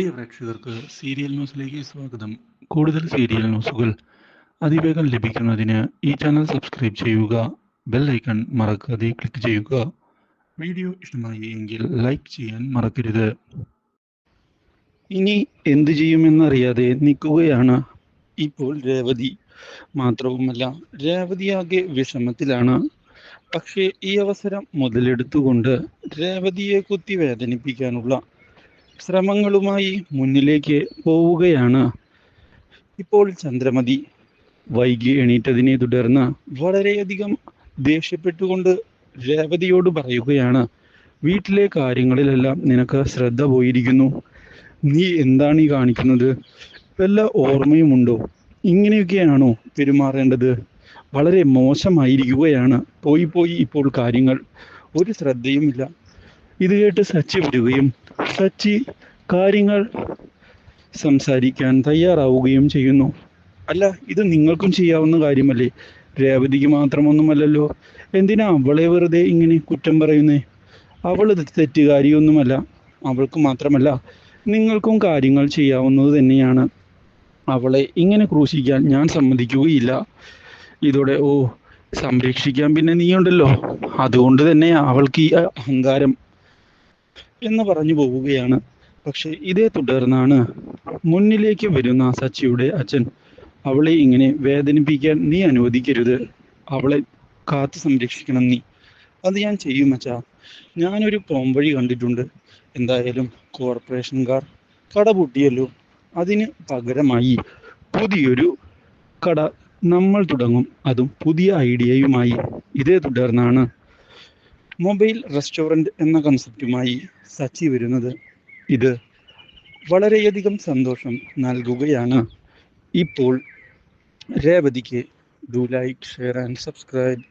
പ്രിയ പ്രേക്ഷകർക്ക് സീരിയൽ ന്യൂസിലേക്ക് സ്വാഗതം. കൂടുതൽ സീരിയൽ ന്യൂസുകൾ അതിവേഗം ലഭിക്കുന്നതിന് ഈ ചാനൽ സബ്സ്ക്രൈബ് ചെയ്യുക ബെൽ ഐക്കൺ മറക്കാതെ ക്ലിക്ക് ചെയ്യുക. വീഡിയോ ഇഷ്ടമായി എങ്കിൽ ലൈക്ക് ചെയ്യാൻ മറക്കരുത്. ഇനി എന്തു ചെയ്യുമെന്നറിയാതെ നിൽക്കുകയാണ് ഇപ്പോൾ രേവതി. മാത്രവുമല്ല രേവതിയാകെ വിഷമത്തിലാണ്. പക്ഷേ ഈ അവസരം മുതലെടുത്തുകൊണ്ട് രേവതിയെ കുത്തി വേദനിപ്പിക്കാനുള്ള ശ്രമങ്ങളുമായി മുന്നിലേക്ക് പോവുകയാണ്. ഇപ്പോൾ ചന്ദ്രമതി വൈകി എണീറ്റതിനെ തുടർന്ന് വളരെയധികം ദേഷ്യപ്പെട്ടുകൊണ്ട് രേവതിയോട് പറയുകയാണ് വീട്ടിലെ കാര്യങ്ങളിലെല്ലാം നിനക്ക് ശ്രദ്ധ പോയിരിക്കുന്നു. നീ എന്താണ് ഈ കാണിക്കുന്നത്? വല്ല ഓർമ്മയുമുണ്ടോ? ഇങ്ങനെയൊക്കെയാണോ പെരുമാറേണ്ടത്? വളരെ മോശമായിരിക്കുകയാണ്. പോയി പോയി ഇപ്പോൾ കാര്യങ്ങൾ. ഒരു ശ്രദ്ധയുമില്ല. ഇത് കേട്ട് സച്ചി വരികയും സച്ചി കാര്യങ്ങൾ സംസാരിക്കാൻ തയ്യാറാവുകയും ചെയ്യുന്നു. അല്ല ഇത് നിങ്ങൾക്കും ചെയ്യാവുന്ന കാര്യമല്ലേ? രേവതിക്ക് മാത്രമൊന്നുമല്ലല്ലോ. എന്തിനാ അവളെ വെറുതെ ഇങ്ങനെ കുറ്റം പറയുന്നേ? അവൾ തെറ്റുകാരിയൊന്നുമല്ല. അവൾക്ക് മാത്രമല്ല നിങ്ങൾക്കും കാര്യങ്ങൾ ചെയ്യാവുന്നത് തന്നെയാണ്. അവളെ ഇങ്ങനെ ക്രൂശിക്കാൻ ഞാൻ സമ്മതിക്കുകയില്ല. ഇതോടെ ഓ സംരക്ഷിക്കാൻ പിന്നെ നീയുണ്ടല്ലോ. അതുകൊണ്ട് തന്നെ അവൾക്ക് ഈ അഹങ്കാരം എന്ന് പറഞ്ഞു പോവുകയാണ്. പക്ഷെ ഇതേ തുടർന്നാണ് മുന്നിലേക്ക് വരുന്ന സച്ചിയുടെ അച്ഛൻ അവളെ ഇങ്ങനെ വേദനിപ്പിക്കാൻ നീ അനുവദിക്കരുത്. അവളെ കാത്തു സംരക്ഷിക്കണം നീ. അത് ഞാൻ ചെയ്യും അച്ഛാ. ഞാനൊരു പോംവഴി കണ്ടിട്ടുണ്ട്. എന്തായാലും കോർപ്പറേഷൻകാർ കട പൂട്ടിയല്ലോ. അതിന് പകരമായി പുതിയൊരു കട നമ്മൾ തുടങ്ങും. അതും പുതിയ ഐഡിയയുമായി. ഇതേ തുടർന്നാണ് മൊബൈൽ റെസ്റ്റോറന്റ് എന്ന കൺസെപ്റ്റുമായി സച്ചി വരുന്നത് ഇത് വളരെയധികം സന്തോഷം നൽകുകയാണ്. ഇപ്പോൾ രേവതിക്ക് do like share and subscribe